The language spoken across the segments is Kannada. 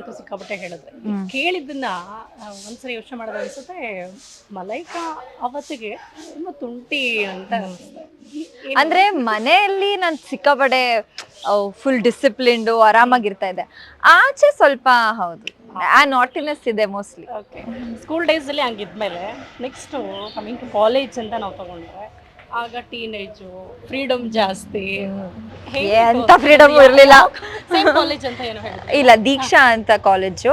ಅಂತೂ ಸಿಕ್ಕಾಪಟ್ಟೆ ಹೇಳಿದ್ರೆ. ಕೇಳಿದ್ದನ್ನ ಒಂದ್ಸರಿ ಯೋಚನೆ ಮಾಡೋದು ಅನ್ಸುತ್ತೆ ಮಲೈಕಾ ಅವತ್ತಿಗೆ ತುಂಬಾ ತುಂಟಿ ಅಂತ ಅನ್ಸುತ್ತೆ. ಅಂದ್ರೆ ಮನೆಯಲ್ಲಿ ನಾನು ಸಿಕ್ಕಾಪಡೆ ಫುಲ್ ಡಿಸಿಪ್ಲಿನ್ಡು ಆರಾಮಾಗಿರ್ತಾ ಇದೆ ಆಚೆ ಸ್ವಲ್ಪ ಹೌದು. ಆ ನಾಟಿನೆಸ್ ಇದೆ ಮೋಸ್ಟ್ಲಿ ಓಕೆ ಸ್ಕೂಲ್ ಡೇಸಲ್ಲಿ ಹಂಗಿದ್ಮೇಲೆ ನೆಕ್ಸ್ಟ್ ಕಮಿಂಗ್ ಟು ಕಾಲೇಜ್ ಅಂತ ನಾವು ತಗೊಂಡ್ರೆ ಆಗ ಟೀನೇಜು ಫ್ರೀಡಮ್ ಜಾಸ್ತಿ. ಎಂತ ಫ್ರೀಡಮ್ ಇರಲಿಲ್ಲ. ಕಾಲೇಜ್ ಅಂತ ಏನೋ ಹೇಳಿದ್ರೆ ಇಲ್ಲ ದೀಕ್ಷಾ ಅಂತ ಕಾಲೇಜು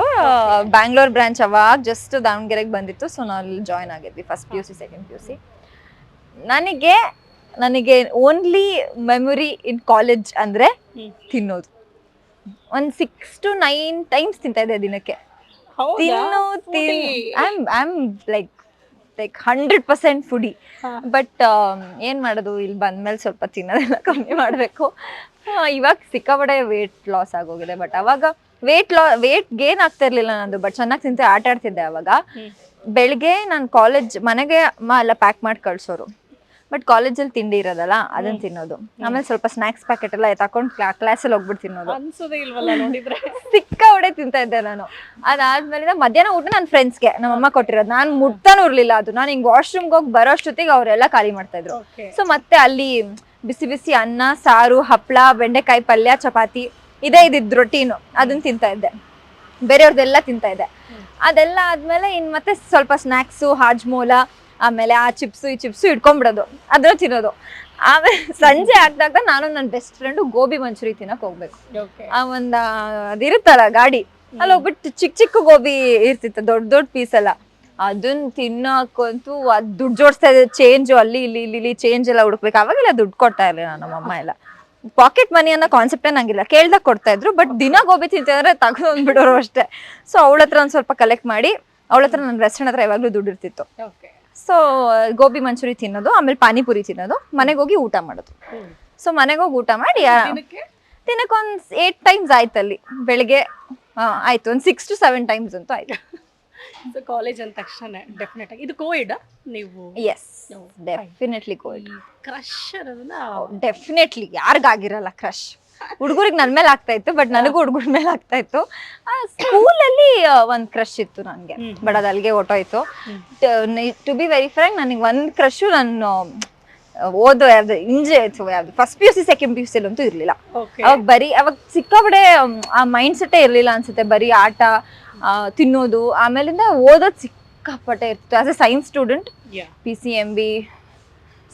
ಬ್ಯಾಂಗ್ಳೂರ್ ಬ್ರಾಂಚ್ ಅವಾಗ ಜಸ್ಟ್ ದಾವಣಗೆರೆಗೆ ಬಂದಿತ್ತು ಸೊ ನಾವು ಅಲ್ಲಿ join ಆಗಿದ್ವಿ first P U C second P U C ನನಗೆ ನನಗೆ ಓನ್ಲಿ ಮೆಮೊರಿ ಇನ್ ಕಾಲೇಜ್ ಅಂದ್ರೆ ತಿನ್ನೋದು. ಒಂದು ಸಿಕ್ಸ್ ಟು ನೈನ್ ಟೈಮ್ಸ್ ತಿಂತಾ ಇದೆ ದಿನಕ್ಕೆ? ತಿನ್ನು ತಿನ್ I I'm like like hundred percent foodie but ಏನು ಮಾಡೋದು? ಇಲ್ಲಿ ಬಂದ್ಮೇಲೆ ಸ್ವಲ್ಪ ತಿನ್ನೋದೆಲ್ಲ ಕಮ್ಮಿ ಮಾಡಬೇಕು. ಇವಾಗ ಸಿಕ್ಕಾಪಡೆ ವೇಟ್ ಲಾಸ್ ಆಗೋಗಿದೆ. ಬಟ್ ಅವಾಗ ವೇಟ್ ಲಾ ವೇಟ್ ಗೇನ್ ಆಗ್ತಾ ಇರ್ಲಿಲ್ಲ ನಂದು. ಬಟ್ ಚೆನ್ನಾಗಿ ತಿಂತೆ ಆಟ ಆಡ್ತಿದ್ದೆ ಅವಾಗ ಬೆಳಗ್ಗೆ ನಾನು ಕಾಲೇಜ್ ಮನೆಗೆ ಅಮ್ಮ ಎಲ್ಲ ಪ್ಯಾಕ್ ಮಾಡಿ ಕಳ್ಸೋರು. ಬಟ್ ಕಾಲೇಜಲ್ಲಿ ತಿಂಡಿ ಇರೋದಲ್ಲ ಅದನ್ನ ತಿನ್ನೋದು. ಆಮೇಲೆ ಸ್ವಲ್ಪ ಸ್ನಾಕ್ಸ್ ಪ್ಯಾಕೆಟ್ ಎಲ್ಲ ತಕೊಂಡ್ ಕ್ಲಾಸಲ್ಲಿ ಹೋಗ್ಬಿಟ್ಟು ತಿನ್ನೋದು. ಅನ್ಸೋದೇ ಇಲ್ವಲ್ಲ ನೋಡಿದ್ರೆ. ಸಿಕ್ಕ ಒಡೆ ತಿಂತಾ ಇದ್ದೆ ನಾನು. ಅದಾದ್ಮೇಲೆ ಮಧ್ಯಾಹ್ನ ಊಟ ನನ್ನ ಫ್ರೆಂಡ್ಸ್ಗೆ ನಮ್ಮಮ್ಮ ಕೊಟ್ಟಿರೋದು. ನಾನು ಮುಟ್ತಾನು ಇರ್ಲಿಲ್ಲ ಅದು. ನಾನು ಹಿಂಗೆ ವಾಶ್ರೂಮ್ಗೆ ಹೋಗಿ ಬರೋಷ್ಟೊತ್ತಿಗೆ ಅವರೆಲ್ಲ ಖಾಲಿ ಮಾಡ್ತಾ ಇದ್ರು. ಸೊ ಮತ್ತೆ ಅಲ್ಲಿ ಬಿಸಿ ಬಿಸಿ ಅನ್ನ ಸಾರು ಹಪ್ಪಳ ಬೆಂಡೆಕಾಯಿ ಪಲ್ಯ ಚಪಾತಿ ಇದೇ ಇದ್ದಿದ್ದು ರೊಟೀನು ಅದನ್ನ ತಿಂತಾ ಇದ್ದೆ. ಬೇರೆಯವ್ರದ್ದೆಲ್ಲ ತಿಂತಾ ಇದ್ದೆ. ಅದೆಲ್ಲ ಆದ್ಮೇಲೆ ಇನ್ ಮತ್ತೆ ಸ್ವಲ್ಪ ಸ್ನಾಕ್ಸು ಹಾಜ್ಮೂಲ ಆಮೇಲೆ ಆ ಚಿಪ್ಸ್ ಈ ಚಿಪ್ಸು ಇಟ್ಕೊಂಡ್ಬಿಡೋದು ಅದ್ರ ತಿನ್ನೋದು. ಆಮೇಲೆ ಸಂಜೆ ಆಗ್ದಾಗ ನಾನು ನನ್ನ ಬೆಸ್ಟ್ ಫ್ರೆಂಡು ಗೋಬಿ ಮಂಚೂರಿ ತಿನ್ನಕ್ ಹೋಗ್ಬೇಕು. ಓಕೆ ಆ ಒಂದ್ ಅದಿರುತ್ತಲ್ಲ ಗಾಡಿ ಅಲ್ಲಿ ಹೋಗ್ಬಿಟ್ಟು ಚಿಕ್ಕ ಚಿಕ್ಕ ಗೋಬಿ ಇರ್ತಿತ್ತು ದೊಡ್ಡ ದೊಡ್ಡ ಪೀಸ್ ಎಲ್ಲ. ಅದನ್ನ ತಿನ್ನಕ್ಕಂತೂ ಅದ್ ದುಡ್ಡು ಜೋಡಿಸ್ತಾ ಇದೆ ಚೇಂಜ್ ಅಲ್ಲಿ ಇಲ್ಲಿ ಇಲ್ಲಿ ಇಲ್ಲಿ ಚೇಂಜ್ ಎಲ್ಲ ಹುಡುಕ್ಬೇಕು. ಅವಾಗೆಲ್ಲ ದುಡ್ಡು ಕೊಡ್ತಾ ಇರಲಿಲ್ಲ ನಮ್ಮಮ್ಮ ಎಲ್ಲ. ಪಾಕೆಟ್ ಮನಿ ಅನ್ನೋ ಕಾನ್ಸೆಪ್ಟೇ ನಂಗಿಲ್ಲ ಕೇಳ್ದಾಗ ಕೊಡ್ತಾ ಇದ್ರು ಬಟ್ ದಿನ ಗೋಬಿ ತಿಂತಿದ್ರೆ ತಗೊಂಡ್ ಬಂದ್ಬಿಡೋರು ಅಷ್ಟೇ. ಸೊ ಅವಳ ಹತ್ರ ಒಂದ್ ಸ್ವಲ್ಪ ಕಲೆಕ್ಟ್ ಮಾಡಿ ಅವಳ ಹತ್ರ ನನ್ನ ರೆಸ್ಟೋರೆಂಟ್ ಹತ್ರ ಯಾವಾಗ್ಲೂ ದುಡ್ಡು ಇರ್ತಿತ್ತು. ಓಕೆ ಸೊ ಗೋಬಿ ಮಂಚೂರಿ ತಿನ್ನೋದು ಆಮೇಲೆ ಪಾನಿಪುರಿ ತಿನ್ನೋದು ಮನೆಗೆ ಹೋಗಿ ಊಟ ಮಾಡೋದು. ಸೊ ಮನೆಗೆ ಹೋಗಿ ಊಟ ಮಾಡಿ ದಿನಕ್ಕೊಂದು ದಿನಕ್ಕೆ? ದಿನಕ್ಕೆ ಒಂದು ಏಟ್ ಟೈಮ್ಸ್ ಆಯ್ತು ಅಲ್ಲಿ. ಬೆಳಿಗ್ಗೆ ಆಯ್ತು ಒಂದು ಸಿಕ್ಸ್ ಟು ಸೆವೆನ್ ಟೈಮ್ಸ್ ಅಂತೂ ಆಯ್ತು. ಸೊ ಕಾಲೇಜ್ ಅಂದ ತಕ್ಷಣ ಡೆಫಿನೆಟ್ ಆಗಿ. ಇದು ಕೋವಿಡ್ ನೀವು? ಎಸ್ ಡೆಫಿನೆಟ್ಲಿ ಕೋವಿಡ್ ಕ್ರಶ್ ಅನ್ನೋದನ್ನ ಡೆಫಿನೆಟ್ಲಿ ಯಾರಿಗಾಗಿರಲ್ಲ ಕ್ರಶ್ ಹುಡುಗರಿಗೆ ನನ್ನ ಮೇಲೆ ಆಗ್ತಾ ಇತ್ತು ಬಟ್ ನನಗೂ ಹುಡುಗರ ಮೇಲೆ ಆಗ್ತಾ ಇತ್ತು. ಸ್ಕೂಲಲ್ಲಿ ಒಂದ್ ಕ್ರಶ್ ಇತ್ತು ನನಗೆ. ಬಟ್ ಅದು ಅಲ್ಲಿಗೆ ಇತ್ತು ಟು ಬಿ ವೆರಿ ಫ್ರೆಂಕ್ ನನಗೆ ಒಂದ್ ಕ್ರಶು ನಾನು ಓದೋ ಯಾವ್ದು ಇಂಜೆ ಯಾವ್ದು first P U C second P U C ಅಂತೂ ಇರ್ಲಿಲ್ಲ. ಅವಾಗ ಬರೀ ಅವಾಗ ಸಿಕ್ಕಾಪಡೆ ಆ ಮೈಂಡ್ ಸೆಟ್ಟೇ ಇರ್ಲಿಲ್ಲ ಅನ್ಸುತ್ತೆ ಬರೀ ಆಟ ತಿನ್ನೋದು ಆಮೇಲಿಂದ ಓದೋದು ಸಿಕ್ಕಾಪಟ್ಟೆ ಇರ್ತಿತ್ತು. As a science student P C M B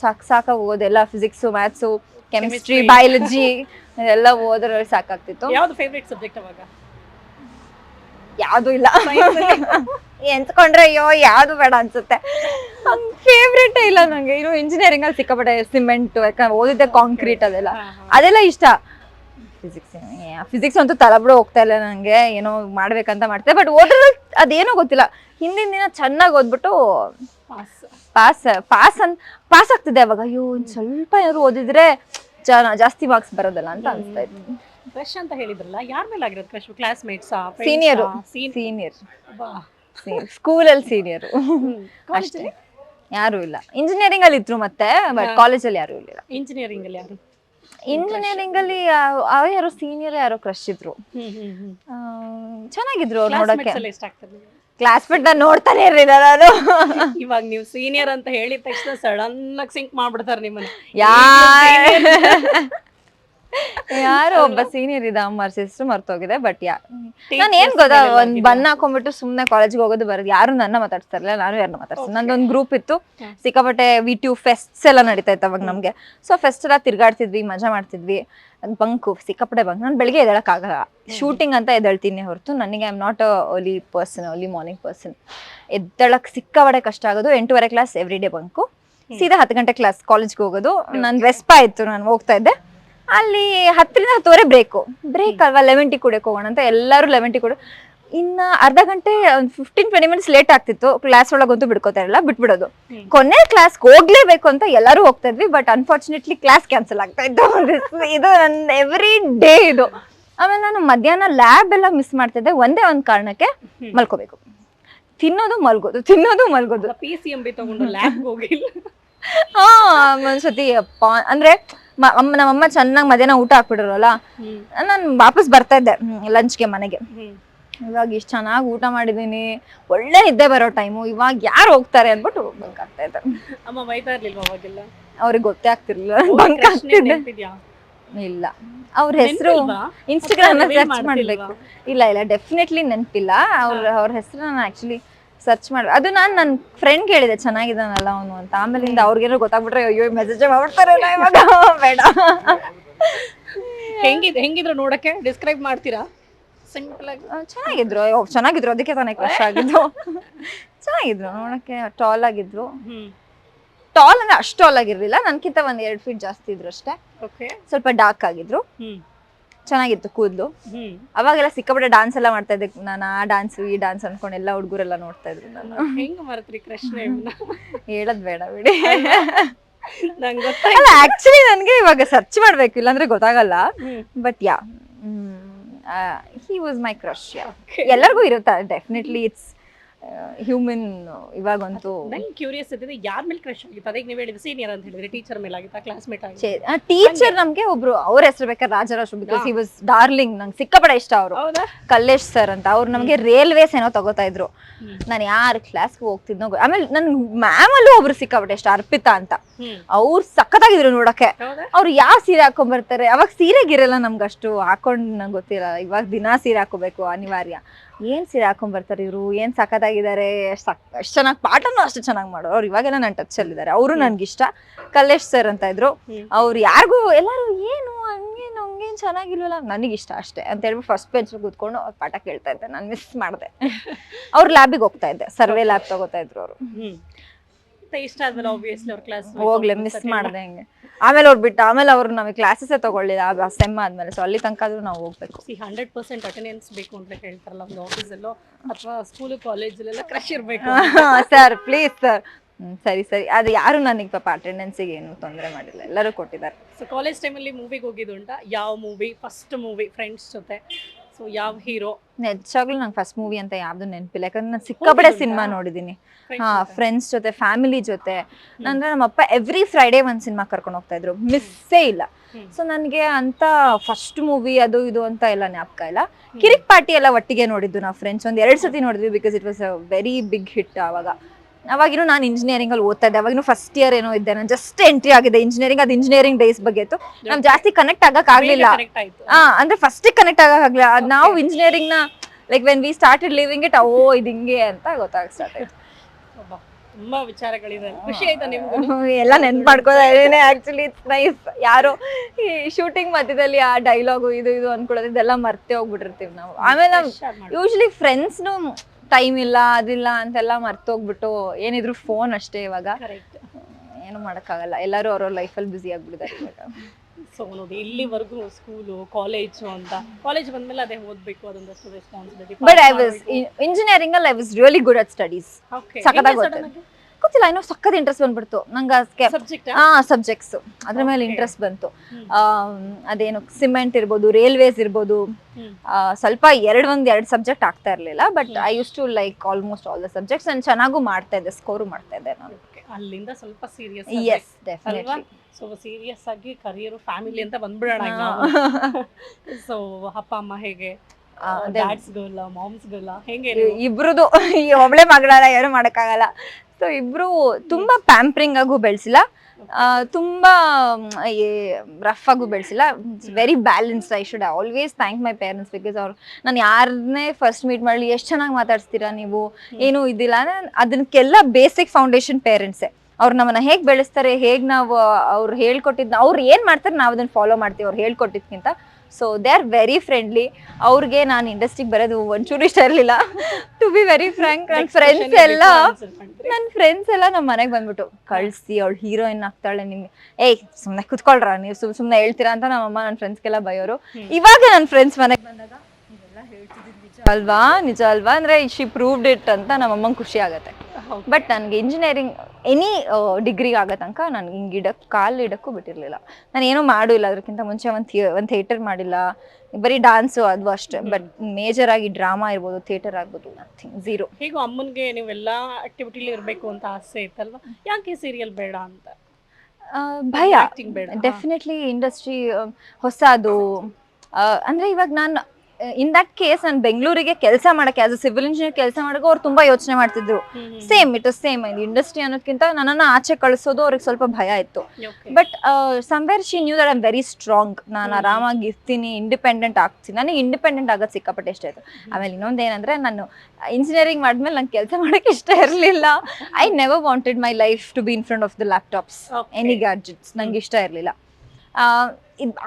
ಸಾಕು ಸಾಕಾಗಿ ಓದೆಲ್ಲ ಫಿಸಿಕ್ಸು ಮ್ಯಾಥ್ಸು ಕೆಮಿಸ್ಟ್ರಿ ಬಯಾಲಜಿ ಎಲ್ಲ ಓದ್ರಲ್ಲಿ ಸಾಕಾಗ್ತಿತ್ತು. ಯಾವ್ದು ಫೇವ್ರೇಟ್ ಸಬ್ಜೆಕ್ಟ್ ಅವಾಗ? ಯಾವುದು ಇಲ್ಲ. ಎಂತ್ಕೊಂಡ್ರೆ ಅಯ್ಯೋ ಯಾವುದು ಬೇಡ ಅನ್ಸುತ್ತೆ. ಫೇವ್ರೇಟ್ ಇಲ್ಲ ನಂಗೆ. ಇನ್ನು ಇಂಜಿನಿಯರಿಂಗ್ ಅಲ್ಲಿ ಸಿಕ್ಕಾಪಟ್ಟೆ ಸಿಮೆಂಟ್ ಯಾಕಂದ್ರೆ ಓದಿದ್ದೆ ಕಾಂಕ್ರೀಟ್ ಅದೆಲ್ಲ. ಅದೆಲ್ಲ ಇಷ್ಟ. ಫಿಸಿಕ್ಸ್ ಫಿಸಿಕ್ಸ್ ಅಂತೂ ತಲಬಿಡ ಹೋಗ್ತಾ ಇಲ್ಲ ನನಗೆ ಏನೋ ಮಾಡ್ಬೇಕಂತ ಮಾಡ್ತೆ. ಬಟ್ ಓದಿದ್ರೆ ಅದೇನೋ ಗೊತ್ತಿಲ್ಲ. ಹಿಂದಿನ ದಿನ ಚೆನ್ನಾಗಿ ಓದ್ಬಿಟ್ಟು ಪಾಸ್ ಪಾಸ್ ಪಾಸ್ ಅಂತ ಪಾಸ್ ಆಗ್ತಿದೆ ಅವಾಗ. ಅಯ್ಯೋ ಒಂದು ಸ್ವಲ್ಪ ಏನಾದ್ರು ಓದಿದ್ರೆ ಜಾಸ್ತಿ ಮಾರ್ಕ್ಸ್ ಬರೋದಲ್ಲ ಅಂತ ಅನ್ಸ್ತಾ ಇತ್ತು. ಕ್ರಶ್ ಅಂತ ಹೇಳಿದ್ರಲ್ಲ ಯಾರ ಮೇಲೆ ಆಗಿರೋದು ಕ್ರಶ್ ಕ್ಲಾಸ್ಮೇಟ್ಸಾ ಸೀನಿಯರು ಸೀನಿಯರ್ ಸ್ಕೂಲಲ್ಲಿ ಸೀನಿಯರ್ ಅಷ್ಟೇ. ಯಾರು ಇಲ್ಲ. ಇಂಜಿನಿಯರಿಂಗ್ ಅಲ್ಲಿ ಇದ್ರು ಮತ್ತೆ ಬಟ್ ಕಾಲೇಜಲ್ಲಿ ಯಾರು ಇಲ್ಲ. ಇಂಜಿನಿಯರಿಂಗ್ ಅಲ್ಲಿ ಯಾರು? ಇಂಜಿನಿಯರಿಂಗ್ ಅಲ್ಲಿ ಯಾವ- ಅವ ಯಾರೋ ಸೀನಿಯರ್ ಯಾರೋ ಕ್ರಶ್ ಇದ್ರು. ಚೆನ್ನಾಗಿದ್ರು ಅವ್ರು ನೋಡಕ್ಕೆ ಕ್ಲಾಸ್ಮೇಟ್ಸ್ ಎಲ್ಲ ಇಷ್ಟ ಆಗ್ತದೆ ನಿಮ್ಗೆ? ಕ್ಲಾಸ್ ಬಿಟ್ಟು ನಾನು ನೋಡ್ತಾನೆ ಇರಲಿಲ್ಲ ನಾನು ಇವಾಗ ನೀವು ಸೀನಿಯರ್ ಅಂತ ಹೇಳಿದ ತಕ್ಷಣ ಸಡನ್ ಆಗಿ ಸಿಂಕ್ ಮಾಡ್ಬಿಡ್ತಾರೆ ನಿಮ್ಮನ್ನ ಯಾರು ಯಾರು ಒಬ್ಬ ಸೀನಿಯರ್ ಇದ್ದ ಅಮ್ಮ ಸಿಸ್ಟರ್ ಮರ್ತೋಗಿದೆ ಬಟ್ ಯಾ ನಾನು ಏನ್ ಗೊತ್ತಾ ಒಂದ್ ಬಣ್ಣ ಹಾಕೊಂಡ್ಬಿಟ್ಟು ಸುಮ್ನೆ ಕಾಲೇಜ್ಗೆ ಹೋಗೋದು ಬರೋದು ಯಾರು ನನ್ನ ಮಾತಾಡ್ತಾ ಇರಲಿಲ್ಲ ನಾನು ಯಾರನ್ನ ಮಾತಾಡ್ತೀನಿ ನಂದೊಂದು ಗ್ರೂಪ್ ಇತ್ತು ಸಿಕ್ಕಾಪಟ್ಟೆ ವಿ ಟ್ಯೂ ಫೆಸ್ಟ್ಸ್ ಎಲ್ಲ ನಡೀತಾ ಇತ್ತು ಅವಾಗ ನಮ್ಗೆ. ಸೊ ಫೆಸ್ಟ್ ಎಲ್ಲ ತಿರ್ಗಾಡ್ತಿದ್ವಿ ಮಜಾ ಮಾಡ್ತಿದ್ವಿ. ಬಂಕು ಸಿಕ್ಕಾಪಟ್ಟೆ ಬಂಕ್. ನಾನು ಬೆಳಿಗ್ಗೆ ಎದ್ದೇಳಕ್ಕಾಗಲ್ಲ. ಶೂಟಿಂಗ್ ಅಂತ ಎದ್ದೇಳ್ತೀನಿ ಹೊರತು. ನನಗೆ I am not early person Oli morning person ಎದ್ದಳಕ್ ಸಿಕ್ಕಾಪಟ್ಟೆ ಕಷ್ಟ ಆಗೋದು. ಎಂಟೂವರೆ ಕ್ಲಾಸ್ ಎವ್ರಿ ಡೇ ಬಂಕು ಸೀದಾ ಹತ್ತು ಗಂಟೆ ಕ್ಲಾಸ್ ಕಾಲೇಜ್ಗೆ ಹೋಗೋದು. ನಾನು ರೆಸ್ಪಾ ಇತ್ತು ನಾನು ಹೋಗ್ತಾ ಇದ್ದೆ. ಅಲ್ಲಿ ಹತ್ತರಿಂದ ಹತ್ತುವರೆ ಬ್ರೇಕು ಬ್ರೇಕ್ ಅಲ್ವಾ? ಲೆವೆನ್ ಟಿ ಕುಡಿಯೋಕೆ ಹೋಗೋಣ ಅಂತ ಎಲ್ಲರೂ ಲೆವೆನ್ ಟಿ ಕುಡಿ ಇನ್ನ ಅರ್ಧ ಗಂಟೆ ಒಂದು ಫಿಫ್ಟೀನ್ ಟ್ವೆಂಟಿ ಮಿನಿಟ್ಸ್ ಲೇಟ್ ಆಗ್ತಿತ್ತು. ಕ್ಲಾಸ್ ಒಳಗಂತೂ ಬಿಡ್ಕೋತಾ ಇರಲ್ಲ ಬಿಟ್ಬಿಡೋದು. ಕೊನೆ ಕ್ಲಾಸ್ಗೆ ಹೋಗ್ಲೇಬೇಕು ಅಂತ ಎಲ್ಲರೂ ಹೋಗ್ತಾ ಇದ್ವಿ ಬಟ್ ಅನ್ಫಾರ್ಚುನೇಟ್ಲಿ ಕ್ಲಾಸ್ ಕ್ಯಾನ್ಸಲ್ ಆಗ್ತಾ ಇತ್ತು. This- ಇದು ನನ್ನ ಎವ್ರಿ ಡೇ ಇದು. ಆಮೇಲೆ ನಾನು ಮಧ್ಯಾಹ್ನ ಲ್ಯಾಬ್ ಎಲ್ಲ ಮಿಸ್ ಮಾಡ್ತಿದ್ದೆ ಒಂದೇ ಒಂದು ಕಾರಣಕ್ಕೆ ಮಲ್ಕೋಬೇಕು. ತಿನ್ನೋದು ಮಲ್ಗೋದು ತಿನ್ನೋದು ಮಲ್ಗೋದು. ಪಿ ಸಿ ಎಂ ಬಿ ತಗೊಂಡು ಲ್ಯಾಬ್ ಹೋಗಿಲ್ಲ. ಹಾ ಒಂದ್ಸತಿ ಅಪ್ಪ ಅಂದ್ರೆ ಮ- ಅಮ್ಮ ನಮ್ಮಮ್ಮ ಚೆನ್ನಾಗಿ ಮಧ್ಯಾಹ್ನ ಊಟ ಹಾಕ್ಬಿಟ್ರಲ್ಲ ನಾನ್ ವಾಪಸ್ ಬರ್ತಾ ಇದ್ದೆ ಲಂಚ್ಗೆ ಮನೆಗೆ. ಇವಾಗ ಇಷ್ಟ ಚೆನ್ನಾಗಿ ಊಟ ಮಾಡಿದೀನಿ ಒಳ್ಳೆ ಇದ್ದೆ ಬರೋ ಟೈಮು ಇವಾಗ ಯಾರು ಹೋಗ್ತಾರೆ ಅಂದ್ಬಿಟ್ಟು ಹೋಗ್ಬೇಕಾಗ್ತಾ ಇದೆ ಅಮ್ಮ ಬೈತಾ ಇರ್ಲಿಲ್ವಾ ಅವಾಗೆಲ್ಲ? ಅವ್ರಿಗೆ ಗೊತ್ತೇ ಆಗ್ತಿರ್ಲಿಲ್ಲ ಬಂಕ್ ಆಗ್ತಿದ್ದೆ. ಇಲ್ಲ. ಅವ್ರ ಹೆಸರು ಇನ್ಸ್ಟಾಗ್ರಾಮ್ ಸರ್ಚ್ ಮಾಡ್ಬೇಕು. ಇಲ್ಲ ಇಲ್ಲ ಡೆಫಿನೆಟ್ಲಿ ನೆನಪಿಲ್ಲ. ಅವ್ರ ಅವ್ರ ಹೆಸರು ನಾನು ಆಕ್ಚುಲಿ ಸರ್ಚ್ ಮಾಡಿ. ಅದು ನಾನು ನನ್ನ ಫ್ರೆಂಡ್ ಕೇಳಿದೆ ಚೆನ್ನಾಗಿದ್ದಾನಲ್ಲ ಅವನು ಅಂತ. ಆಮೇಲಿಂದ ಅವ್ರಿಗೇನೋ ಗೊತ್ತಾಗ್ಬಿಟ್ರೆ ಅಯ್ಯೋ ಮೆಸೇಜ್ ಮಾಡ್ಬಿಡ್ತಾರಲ್ಲ ಇವಾಗ. ಬೇಡ. ಹೆಂಗಿದೆ ಹೆಂಗಿದ್ರು ನೋಡಕ್ಕೆ? ಡಿಸ್ಕ್ರೈಬ್ ಮಾಡ್ತೀರಾ? ಸಿಂಪಲ್ ಆಗಿ. ಚೆನ್ನಾಗಿದ್ರು. ಅಯ್ಯೋ, ಚೆನ್ನಾಗಿದ್ರು. ಅದಕ್ಕೆ ತಾನೇ ಕ್ರಶ್ ಆಗಿದ್ದು. ಚೆನ್ನಾಗಿದ್ರು. ನೋಡಕ್ಕೆ ಟಾಲ್ ಆಗಿದ್ರು. ಹ್ಮ್. ಟಾಲ್ ಅಂದ್ರೆ ಅಷ್ಟು ಟಾಲ್ ಆಗಿರ್ಲಿಲ್ಲ. ನನ್ಕಿಂತ ಒಂದ್ ಎರಡ್ ಫೀಟ್ ಜಾಸ್ತಿ ಇದ್ರು ಅಷ್ಟೇ. ಓಕೆ ಸ್ವಲ್ಪ ಡಾರ್ಕ್ ಆಗಿದ್ರು. ಹ್ಮ್. ಚೆನ್ನಾಗಿತ್ತು ಕೂದಲು. ಅವಾಗೆಲ್ಲ ಸಿಕ್ಕಾಪಟ್ಟೆ ಡಾನ್ಸ್ ಎಲ್ಲ ಮಾಡ್ತಾ ಇದ್ದೆ. ನಾನು ಆ ಡಾನ್ಸ್ ಈ ಡಾನ್ಸ್ ಅನ್ಕೊಂಡು ಎಲ್ಲ ಹುಡುಗರೆಲ್ಲ ನೋಡ್ತಾ ಇದ್ರು ನಾನು ಹೆಂಗ್ ಮರತ್ರಿ ಕೃಷ್ಣ ಇವ್ನ? ಹೇಳದ್ ಬೇಡ ಬಿಡಿ. ಅಲ್ಲ ಆಕ್ಚುಲಿ ನನ್ಗೆ ಇವಾಗ ಸರ್ಚ್ ಮಾಡ್ಬೇಕು ಇಲ್ಲಾಂದ್ರೆ ಗೊತ್ತಾಗಲ್ಲ. But yeah he was my crush ಎಲ್ಲರಿಗೂ ಇರುತ್ತೆ? ಡೆಫಿನೆಟ್ಲಿ ಇಟ್ಸ್ ಹ್ಯೂಮನ್ ಇವಾಗಂತೂ ನಂಗೆ ಕ್ಯೂರಿಯಸ್ ಇದ್ದಿದೆ ಯಾರ ಮೇಲೆ ಕ್ರಶ್ ಆಗಿತ್ತು? ಅದಕ್ಕೆ ನೀವು ಹೇಳಿದ್ರೆ ಸೀನಿಯರ್ ಅಂತ ಹೇಳಿದ್ರೆ ಟೀಚರ್ ಮೇಲೆ ಆಗಿತ್ತಾ? ಕ್ಲಾಸ್ಮೇಟ್ ಆಗಿತ್ತು ಟೀಚರ್ ನಮ್ಗೆ ಒಬ್ರು ಅವ್ರ ಹೆಸರು ಬೇಕಾದ್ರೆ Rajaraj because he. Was darling ನಂಗೆ ಸಿಕ್ಕಾಪಡೆ ಇಷ್ಟ ಅವರು. ಹೌದಾ? ಕಲ್ಲೇಶ್ ಸರ್ ಅಂತ ಅವ್ರು ನಮಗೆ ರೇಲ್ವೇಸ್ ಏನೋ ತಗೋತಾ ಇದ್ರು. ನಾನು ಯಾರ ಕ್ಲಾಸ್ಗೆ ಹೋಗ್ತಿದ್ನೋ ಗೊ- ಆಮೇಲೆ ನನ್ ಮ್ಯಾಮ್ ಅಲ್ಲೂ ಒಬ್ರು ಸಿಕ್ಕಾಪಟ್ಟೆ ಇಷ್ಟ ಅರ್ಪಿತಾ ಅಂತ. ಅವ್ರು ಸಖತ್ತಾಗಿದ್ರು ನೋಡಕ್ಕೆ. ಹೌದಾ? ಅವ್ರು ಯಾವ ಸೀರೆ ಹಾಕೊಂಡ್ ಅವಾಗ ಸೀರೆಗಿರಲ್ಲ ನಮ್ಗೆ ಅಷ್ಟು ಹಾಕೊಂಡ್ ನಂಗೆ ಗೊತ್ತಿಲ್ಲ ಇವಾಗ ದಿನಾ ಸೀರೆ ಹಾಕೋಬೇಕು ಅನಿವಾರ್ಯ. ಏನ್ ಸೀರೆ ಹಾಕೊಂಡ್ ಬರ್ತಾರೆ ಇವರು? ಏನ್ ಸಖತ್ತಾಗಿದ್ದಾರೆ ಎಷ್ಟು ಚೆನ್ನಾಗಿ ಪಾಠನೂ ಅಷ್ಟು ಚೆನ್ನಾಗಿ ಮಾಡೋರು ಅವ್ರು ಇವಾಗೆಲ್ಲ ನನ್ನ ಟಚ್ ಅಲ್ಲಿದ್ದಾರೆ ಅವರು ನನ್ಗಿಷ್ಟ. ಕಲ್ಲೇಶ್ ಸರ್ ಅಂತ ಇದ್ರು. ಅವ್ರು ಯಾರಿಗೂ ಎಲ್ಲರೂ ಏನು ಹಂಗೇನು ಹಂಗೇನು ಚೆನ್ನಾಗಿಲ್ವಲ್ಲ? ನನಗಿಷ್ಟ ಅಷ್ಟೇ. ಅಂತ ಹೇಳ್ಬಿಟ್ಟು ಫಸ್ಟ್ ಬೆಂಚ್ ಕೂತ್ಕೊಂಡು ಅವ್ರ ಪಾಠ ಕೇಳ್ತಾ ಇದ್ದೆ. ನಾನು ಮಿಸ್ ಮಾಡಿದೆ. ಅವ್ರ ಲ್ಯಾಬಿಗೆ ಹೋಗ್ತಾ ಇದ್ದೆ. ಸರ್ವೆ ಲ್ಯಾಬ್ ತಗೋತಾ ಇದ್ರು ಅವರು. ಮತ್ತೆ ಇಷ್ಟ ಆದ್ಮೇಲೆ ಆಬ್ವಿಯಸ್ಲಿ ಅವ್ರ ಕ್ಲಾಸ್ ಹೋಗ್ಲಿ ಮಿಸ್ ಮಾಡ್ದೆ ಹಂಗೆ. ಆಮೇಲೆ ಅವ್ರು ಬಿಟ್ಟು ಆಮೇಲೆ ಅವ್ರು ನಮಗೆ ಕ್ಲಾಸಸ್ಸೇ ತಗೊಳ್ಳಿಲ್ಲ ಸೆಮ್ ಆದ್ಮೇಲೆ. ಸೊ ಅಲ್ಲಿ ತನಕ ಆದ್ರೂ ನಾವು ಹೋಗ್ಬೇಕು. ಸಿ ಹಂಡ್ರೆಡ್ ಪರ್ಸೆಂಟ್ ಅಟೆಂಡೆನ್ಸ್ ಬೇಕು ಅಂತ ಹೇಳ್ತಾರಲ್ಲ ಒಂದು ಆಫೀಸಲ್ಲೋ ಅಥವಾ ಸ್ಕೂಲು ಕಾಲೇಜಲ್ಲೆಲ್ಲ ಕ್ರಶ್ ಇರಬೇಕು ಸರ್ ಪ್ಲೀಸ್ ಸರ್ ಸರಿ ಸರಿ. ಅದು ಯಾರು ನನಗೆ ಪಾಪ ಅಟೆಂಡೆನ್ಸಿಗೆ ಏನು ತೊಂದರೆ ಮಾಡಿಲ್ಲ. ಎಲ್ಲರೂ ಕೊಟ್ಟಿದ್ದಾರೆ. ಸೊ ಕಾಲೇಜ್ ಟೈಮಲ್ಲಿ ಮೂವಿಗೆ ಹೋಗಿದ್ದು ಉಂಟಾ ಯಾವ ಮೂವಿ ಫಸ್ಟ್ ಮೂವಿ ಫ್ರೆಂಡ್ಸ್ ಜೊತೆ. ಸೊ ಯಾವ ಹೀರೋ? ನಿಜವಾಗ್ಲೂ ನಂಗೆ ಫಸ್ಟ್ ಮೂವಿ ಅಂತ ಯಾವ್ದು ನೆನಪಿಲ್ಲ. ಯಾಕಂದ್ರೆ ನಾನು ಸಿಕ್ಕಾಪಡೆ ಸಿನಿಮಾ ನೋಡಿದ್ದೀನಿ ಹಾ ಫ್ರೆಂಡ್ಸ್ ಜೊತೆ ಫ್ಯಾಮಿಲಿ ಜೊತೆ. ಅಂದ್ರೆ ನಮ್ಮಪ್ಪ ಎವ್ರಿ ಫ್ರೈಡೇ ಒಂದು ಸಿನಿಮಾ ಕರ್ಕೊಂಡು ಹೋಗ್ತಾ ಇದ್ರು. ಮಿಸ್ಸೇ ಇಲ್ಲ. ಸೊ ನನಗೆ ಅಂತ ಫಸ್ಟ್ ಮೂವಿ ಅದು ಇದು ಅಂತ ಎಲ್ಲ ಜ್ಞಾಪಕ ಇಲ್ಲ. ಕಿರಿಕ್ ಪಾರ್ಟಿ ಎಲ್ಲ ಒಟ್ಟಿಗೆ ನೋಡಿದ್ದು ನಾವು ಫ್ರೆಂಡ್ಸ್ ಒಂದ್ ಎರಡ್ ಸತಿ ನೋಡಿದ್ವಿ because it was a very big hit ಅವಾಗ ಅವಾಗಿನೂ ನಾನು ಇಂಜಿನಿಯರಿಂಗ್ ಅಲ್ಲಿ ಓದ್ತಾ ಇದ್ದೆ. ಅವಾಗಿನೂ ಫಸ್ಟ್ ಇಯರ್ ಏನೋ ಇದ್ದೆ. ನಾನು ಜಸ್ಟ್ ಎಂಟ್ರಿ ಆಗಿದೆ. ಇಂಜಿನಿಯರಿಂಗ್ ಅದು ಇಂಜಿನಿಯರಿಂಗ್ ಡೇಸ್ ಬಗ್ಗೆ ಇತ್ತು. ನಾವು ಜಾಸ್ತಿ ಕನೆಕ್ಟ್ ಆಗಕ್ ಆಗ್ಲಿಲ್ಲ. ಹಾ ಅಂದ್ರೆ ಫಸ್ಟ್ ಕನೆಕ್ಟ್ ಆಗಕ್ಕಾಗ್ಲಿಲ್ಲ ಅದ್ ನಾವು ಇಂಜಿನಿಯರಿಂಗ್ನ like when we started living it oh ಇದು ಹಿಂಗೆ ಅಂತ ಗೊತ್ತಾಗ ಸ್ಟಾರ್ಟ್ ಆಯ್ತು. ತುಂಬಾ ವಿಚಾರಗಳಿದೆ ಖುಷಿ ಆಯ್ತಾ ನಿಮ್ಗೆ? ಎಲ್ಲ ನೆನ್ಪು ಮಾಡ್ಕೋತಾ ಇದ್ದೇನೆ ಆಕ್ಚುಲಿ ಇಟ್ಸ್ ನೈಸ್ ಯಾರೋ ಈ ಶೂಟಿಂಗ್ ಮಧ್ಯದಲ್ಲಿ ಆ ಡೈಲಾಗು ಇದು ಇದು ಅನ್ಕೊಳ್ಳೋದು ಇದೆಲ್ಲ ಮರ್ತೇ ಹೋಗ್ಬಿಟ್ಟಿರ್ತೀವಿ ನಾವು. ಆಮೇಲೆ ಯೂಶ್ವಲಿ ಫ್ರೆಂಡ್ಸ್ನು ಟೈಮ್ ಇಲ್ಲ ಅದಿಲ್ಲ ಅಂತೆಲ್ಲ ಮರ್ತೋಗ್ಬಿಟ್ಟು ಏನಿದ್ರು ಫೋನ್ ಅಷ್ಟೇ ಇವಾಗ. ಏನು ಮಾಡೋಕ್ಕಾಗಲ್ಲ. ಎಲ್ಲರೂ ಅವ್ರವ್ರ ಲೈಫಲ್ಲಿ ಬ್ಯುಸಿ ಆಗ್ಬಿಟ್ಟಿದ್ದಾರೆ ಇವಾಗ. ಸೊ ನೋಡಿ ಇಲ್ಲಿವರೆಗೂ ಸ್ಕೂಲು ಕಾಲೇಜು ಅಂತ. ಕಾಲೇಜ್ ಬಂದ್ಮೇಲೆ ಅದೇ ಓದ್ಬೇಕು ಅದೊಂದಷ್ಟು responsibility but I was engineering ಅಲ್ಲಿ I was really good at studies ಸಖತ್ತಾಗಿ. ಗೊತ್ತಿಲ್ಲ ಏನೋ ಸಖತ್ ಇಂಟ್ರೆಸ್ಟ್ ಬಂದ್ಬಿಡ್ತು. ನಂಗೆ ಅದಕ್ಕೆ ಸಬ್ಜೆಕ್ಟ್ ಆ? ಸಬ್ಜೆಕ್ಟ್ಸ್ ಅದ್ರ ಮೇಲೆ Okay. ಇಂಟ್ರೆಸ್ಟ್ ಬಂತು. ಹ್ಮ್. ಆಮ್, ಅದೇನು ಸಿಮೆಂಟ್ ಇರ್ಬೋದು ರೈಲ್ವೇಸ್ ಇರ್ಬೋದು ಹ್ಮ್. ಆ, ಸ್ವಲ್ಪ ಎರಡ್ ಒಂದ್ ಎರಡು ಸಬ್ಜೆಕ್ಟ್ ಆಗ್ತಾ ಇರ್ಲಿಲ್ಲ but I use to like almost all the subjects ನಾನು ಚೆನ್ನಾಗೂ ಮಾಡ್ತಾ ಇದ್ದೆ ಸ್ಕೋರ್ ಮಾಡ್ತಾ ಇದ್ದೆ ನಾನು. ಅಲ್ಲಿಂದ ಸ್ವಲ್ಪ ಸೀರಿಯಸ್ ಎಸ್ ಅಲ್ವಾ? ಡೆಫಿನೆಟ್ಲಿ ಸೊ ಸೀರಿಯಸ್ ಆಗಿ ಕರಿಯರ್ ಫ್ಯಾಮಿಲಿ ಅಂತ ಬಂದ್ಬಿಡೋಣ ಸೊ ಅಪ್ಪ ಅಮ್ಮ ಹೇಗೆ? ಡ್ಯಾಡ್ಸ್ ಗರ್ಲ ಮಾಮ್ಸ್ ಗರ್ಲ ಹೆಂಗೆ ನೀವು? ಇಬ್ರದು ಈ ಒಬ್ಳೆ ಮಗಳಲ್ಲ ಏನು ಮಾಡಕ್ಕಾಗಲ್ಲ. ಸೊ ಇಬ್ರು ತುಂಬಾ ಪ್ಯಾಂಪ್ರಿಂಗ್ ಆಗು ಬೆಳೆಸಿಲ್ಲ. ತುಂಬಾ ರಫ್ ಆಗು ಬೆಳೆಸಿಲ್ಲ. Very balance I should always thank my parents because ಅವ್ರು, ನಾನು ಯಾರನ್ನೇ ಫಸ್ಟ್ ಮೀಟ್ ಮಾಡಲಿ ಎಷ್ಟು ಚೆನ್ನಾಗಿ ಮಾತಾಡ್ಸ್ತೀರಾ ನೀವು? ಏನು ಇದಿಲ್ಲ. ಅದಕ್ಕೆಲ್ಲ ಬೇಸಿಕ್ ಫೌಂಡೇಶನ್ ಪೇರೆಂಟ್ಸೇ ಅವ್ರು ನಮ್ಮನ್ನ ಹೇಗೆ ಬೆಳೆಸ್ತಾರೆ, ಹೇಗೆ ನಾವು ಅವ್ರು ಹೇಳ್ಕೊಟ್ಟಿದ್ನ, ಅವ್ರು ಏನು ಮಾಡ್ತಾರೆ ನಾವು ಅದನ್ನ ಫಾಲೋ ಮಾಡ್ತೀವಿ, ಅವ್ರು ಹೇಳ್ಕೊಟ್ಟಿದ್ಕಿಂತ. So they are very friendly ಅವ್ರಿಗೆ ನಾನು ಇಂಡಸ್ಟ್ರಿಗೆ ಬರೋದು ಒಂಚೂರು ಇಷ್ಟ ಇರಲಿಲ್ಲ ಟು ಬಿ ವೆರಿ ಫ್ರ್ಯಾಂಕ್ ನನ್ನ ಫ್ರೆಂಡ್ಸ್ ಎಲ್ಲ. ನನ್ನ ಫ್ರೆಂಡ್ಸ್ ಎಲ್ಲ ನಮ್ಮ ಮನೆಗೆ ಬಂದ್ಬಿಟ್ಟು ಕಳಿಸಿ ಅವಳು ಹೀರೋಯಿನ್ ಆಗ್ತಾಳೆ ನಿಮ್ಗೆ ಏಯ್ ಸುಮ್ಮನೆ ಕುತ್ಕೊಳ್ರ ನೀವು ಸುಮ್ ಸುಮ್ಮನೆ ಹೇಳ್ತೀರಾ ಅಂತ ನಮ್ಮಮ್ಮ ನನ್ನ ಫ್ರೆಂಡ್ಸ್ಗೆಲ್ಲ ಬಯೋರು. ಇವಾಗ ನನ್ನ ಫ್ರೆಂಡ್ಸ್ ಮನೆಗೆ ಬಂದಾಗ ಇದೆಲ್ಲ ಹೇಳ್ತಿದ್ದಿದ್ದು ನಿಜ ಅಲ್ವಾ ನಿಜ ಅಲ್ವಾ ಅಂದರೆ ಶಿ ಪ್ರೂವ್ಡ್ ಇಟ್ ಅಂತ ನಮ್ಮಮ್ಮಂಗೆ ಖುಷಿ ಆಗುತ್ತೆ. ಬಟ್ ನನಗೆ ಇಂಜಿನಿಯರಿಂಗ್ ಎನಿ ಡಿಗ್ರಿ ಆಗೋ ತನಕ ನಾನು ಹಿಂಗೆ ಇಡಕ್ಕೆ ಕಾಲು ಇಡಕ್ಕೂ ಬಿಟ್ಟಿರಲಿಲ್ಲ. ನಾನು ಏನೂ ಮಾಡಿಲ್ಲ ಇಲ್ಲ ಅದಕ್ಕಿಂತ ಮುಂಚೆ ಒಂದು ಥಿಯೇ ಒಂದು ಥಿಯೇಟರ್ ಮಾಡಿಲ್ಲ. ಬರೀ ಡಾನ್ಸು ಅದು ಅಷ್ಟೇ. ಬಟ್ ಮೇಜರ್ ಆಗಿ ಡ್ರಾಮಾ ಇರ್ಬೋದು ಥಿಯೇಟರ್ ಆಗ್ಬೋದು ನಥಿಂಗ್ ಝೀರೋ ಹೇಗೂ ಅಮ್ಮನಿಗೆ ನೀವೆಲ್ಲ ಆಕ್ಟಿವಿಟಿಲಿ ಇರಬೇಕು ಅಂತ ಆಸೆ ಇತ್ತಲ್ವಾ? ಯಾಕೆ ಸೀರಿಯಲ್ ಬೇಡ ಅಂತ? ಭಯ. ಡೆಫಿನೆಟ್ಲಿ ಇಂಡಸ್ಟ್ರಿ ಹೊಸದು. ಅಂದ್ರೆ ಇವಾಗ ನಾನು ಇನ್ ದಟ್ ಕೇಸ್ ನಾನು ಬೆಂಗಳೂರಿಗೆ ಕೆಲಸ ಮಾಡಕ್ಕೆ ಆಸ್ ಅ ಸಿವಿಲ್ ಇಂಜಿನಿಯರ್ ಕೆಲಸ ಮಾಡಕ್ಕೆ ಅವ್ರು ತುಂಬಾ ಯೋಚನೆ ಮಾಡ್ತಿದ್ರು. Same it is same industry ಅನ್ನೋದಕ್ಕಿಂತ ನನ್ನನ್ನು ಆಚೆ ಕಳಿಸೋದು ಅವ್ರಿಗೆ ಸ್ವಲ್ಪ ಭಯ ಇತ್ತು. But somewhere she knew that I'm very strong ನಾನು ಆರಾಮಾಗಿ ಇರ್ತೀನಿ ಇಂಡಿಪೆಂಡೆಂಟ್ ಆಗ್ತೀನಿ. ನನಗೆ ಇಂಡಿಪೆಂಡೆಂಟ್ ಆಗೋದು ಸಿಕ್ಕಾಪಟ್ಟೆ ಇಷ್ಟ ಆಯ್ತು ಆಮೇಲೆ ಇನ್ನೊಂದು ಏನಂದ್ರೆ ನಾನು ಇಂಜಿನಿಯರಿಂಗ್ ಮಾಡಿದ್ಮೇಲೆ ನಂಗೆ ಕೆಲಸ ಮಾಡೋಕ್ಕೆ ಇಷ್ಟ ಇರಲಿಲ್ಲ. I never wanted my life to be in front of the laptops any gadgets ನಂಗೆ ಇಷ್ಟ ಇರಲಿಲ್ಲ.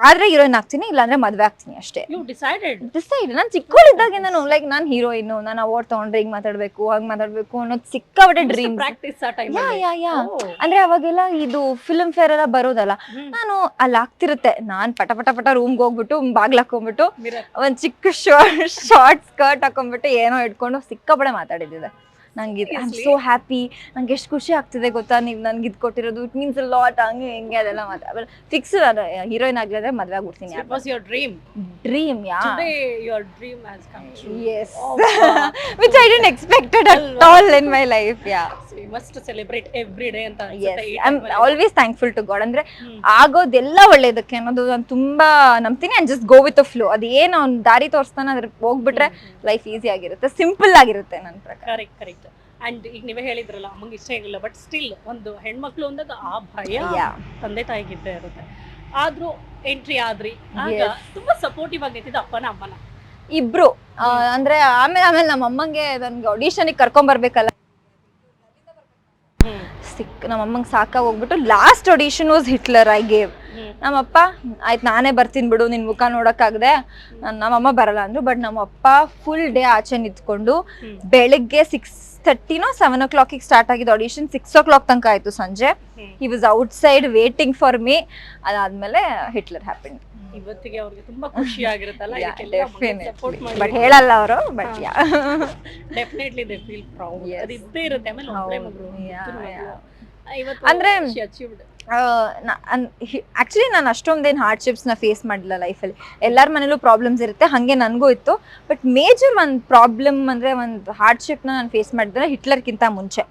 ಆದ್ರೆ ಹೀರೋಯಿನ್ ಆಗ್ತೀನಿ ಇಲ್ಲಾಂದ್ರೆ ಮದ್ವೆ ಆಗ್ತೀನಿ ಅಷ್ಟೇ. ಯು ಡಿಸೈಡೆಡ್ ಡಿಸೈಡ್ ನಾನು ಚಿಕ್ಕವಳಿದ್ದಾಗಿಂದನು ಲೈಕ್ ನಾನು ಹೀರೋಯಿನ್ ನಾನು ಅವಾರ್ಡ್ ತಗೊಂಡ್ರೆ ಹಿಂಗ್ ಮಾತಾಡ್ಬೇಕು ಹಂಗ್ ಮಾತಾಡ್ಬೇಕು ಅನ್ನೋದು ಸಿಕ್ಕಾಪಟ್ಟೆ ಡ್ರೀಮ್ ಪ್ರಾಕ್ಟೀಸ್ ಆ ಟೈಮ್ ಯಾ ಯಾ ಯಾ. ಅಂದ್ರೆ ಅವಾಗೆಲ್ಲ ಇದು ಫಿಲ್ಮ್ ಫೇರ್ ಎಲ್ಲ ಬರೋದಲ್ಲ ನಾನು ಅಲ್ಲಿ ಆಗ್ತಿರುತ್ತೆ. ನಾನ್ ಪಟ ಪಟ ಪಟ ರೂಮ್ಗೆ ಹೋಗ್ಬಿಟ್ಟು ಬಾಗ್ಲ ಹಾಕೊಂಡ್ಬಿಟ್ಟು ಒಂದ್ ಚಿಕ್ಕ ಶಾರ್ಟ್ ಸ್ಕರ್ಟ್ ಹಾಕೊಂಡ್ಬಿಟ್ಟು ಏನೋ ಇಟ್ಕೊಂಡು ಸಿಕ್ಕಾಪಡೆ ಮಾತಾಡಿದ್ದೆ ನಂಗೆ ಐ ಆಮ್ ಸೋ ಹ್ಯಾಪಿ ನಂಗೆ ಎಷ್ಟು ಖುಷಿ ಆಗ್ತಿದೆ ಗೊತ್ತಾ? ನೀವು ನನ್ಗೆ ಇದು ಕೊಟ್ಟಿರೋದು. ಇಟ್ ಮೀನ್ಸ್ ಲಾಟ್ ಹಂಗೆ ಹಿಂಗೆ ಅದೆಲ್ಲ ಮಾತಾಡ ಫಿಕ್ಸ್ ಹೀರೋಯಿನ್ ಆಗಿದ್ರೆ ಮದ್ವೆ ಆಗ್ಬಿಡ್ತೀನಿ your dream dream yeah? Your dream has come true Yes. Which I didn't expect it at all in my life. Yeah. We must celebrate every day ಅಂತ time ಅಲ್ಲಿ. always thankful to God. ಅಂದ್ರೆ. ಆಗೋದೆಲ್ಲ ಒಳ್ಳೇದಕ್ಕೆ ಅನ್ನೋದು ನಾನು ತುಂಬಾ ನಂಬ್ತೀನಿ. And just go with flow ಅದೇನು ಅವ್ನು ದಾರಿ ತೋರಿಸ್ತಾನೆ ಅದ್ರ ಹೋಗ್ಬಿಟ್ರೆ ಲೈಫ್ ಈಸಿ ಆಗಿರುತ್ತೆ. ಸಿಂಪಲ್ ಆಗಿರುತ್ತೆ ನನ್ನ ಪ್ರಕಾರ. ಕರೆಕ್ಟ್ ಕರೆಕ್ಟ್ ಅಂಡ್ ಈಗ ನೀವೇ ಹೇಳಿದ್ರಲ್ಲ ಅಮ್ಮಂಗೆ ಇಷ್ಟ ಇರಲಿಲ್ಲ ಬಟ್ ಸ್ಟಿಲ್ ಒಂದು ಹೆಣ್ಮಕ್ಳು ಅಂದಾಗ ಆ ಭಯ. ತಂದೆ ತಾಯಿಗೆ ಇದ್ದೇ ಇರುತ್ತೆ. ಆದ್ರೂ ಎಂಟ್ರಿ ಆದ್ರಿ ಆಗ ತುಂಬಾ ಸಪೋರ್ಟಿವ್ ಆಗಿ ನಿಂತಿದ್ದ ಅಪ್ಪನ ಅಮ್ಮನ. ಇಬ್ರು ಆ, ಅಂದ್ರೆ ಆಮೇಲೆ ಆಮೇಲೆ ನಮ್ಮ ಅಮ್ಮಂಗೆ ನನ್ಗೆ ಆಡಿಷನಿಗೆ ಕರ್ಕೊಂಡ್ ಬರ್ಬೇಕಲ್ಲ. ಸಿಕ್ ನಮ್ಮ ಅಮ್ಮಂಗೆ ಸಾಕಾಗಿ ಹೋಗ್ಬಿಟ್ಟು last audition was Hitler I gave ನಮ್ಮಪ್ಪ ಆಯ್ತು ನಾನೇ ಬರ್ತೀನಿ ಬಿಡು ನಿನ್ ಮುಖ ನೋಡಕ್ಕಾಗದೆ. ನಮ್ಮಮ್ಮ ಬರಲ್ಲ ಅಂದ್ರು ಬಟ್ ನಮ್ಮಪ್ಪ ಫುಲ್ ಡೇ ಆಚೆ ನಿಂತ್ಕೊಂಡು ಬೆಳಿಗ್ಗೆ ಸಿಕ್ಸ್ ತರ್ಟಿನೋ ಸೆವೆನ್ ಓ ಕ್ಲಾಕಿಗೆ ಸ್ಟಾರ್ಟ್ ಆಗಿದ್ದು ಆಡಿಷನ್ ಸಿಕ್ಸ್ ಓ ಕ್ಲಾಕ್ ತನಕ ಆಯ್ತು ಸಂಜೆ. He was outside waiting for me ಅದಾದ್ಮೇಲೆ ಹಿಟ್ಲರ್ ಹ್ಯಾಪನ್ ಇವತ್ತಿಗೆ ಅವ್ರಿಗೆ ತುಂಬಾ ಖುಷಿ ಆಗಿರುತ್ತಲ್ಲ ಬಟ್ ಹೇಳಲ್ಲ ಅವರು but yeah definitely they feel proud. ಅದು ಇದ್ದೇ ಇರುತ್ತೆ ಆಮೇಲೆ ಒಬ್ಬಳೆ. ಮಗಳು ಅಂದ್ರೆ- ಅಚೀವ್ಡ್ ಆಕ್ಚುಲಿ ನಾನು ಅಷ್ಟೊಂದೇನು ಹಾರ್ಡ್ಶಿಪ್ಸ್ನ ಫೇಸ್ ಮಾಡಿಲ್ಲ ಲೈಫಲ್ಲಿ ಎಲ್ಲರ ಮನೇಲೂ ಪ್ರಾಬ್ಲಮ್ಸ್ ಇರುತ್ತೆ ಹಾಗೆ ನನಗೂ ಇತ್ತು. ಬಟ್ ಮೇಜರ್ ಒಂದು ಪ್ರಾಬ್ಲಮ್ ಅಂದರೆ ಒಂದು ಹಾರ್ಡ್ಶಿಪ್ನ ನಾನು ಫೇಸ್ ಮಾಡಿದ್ರೆ ಹಿಟ್ಲರ್ಗಿಂತ ಮುಂಚೆ.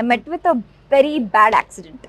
I met with a very bad accident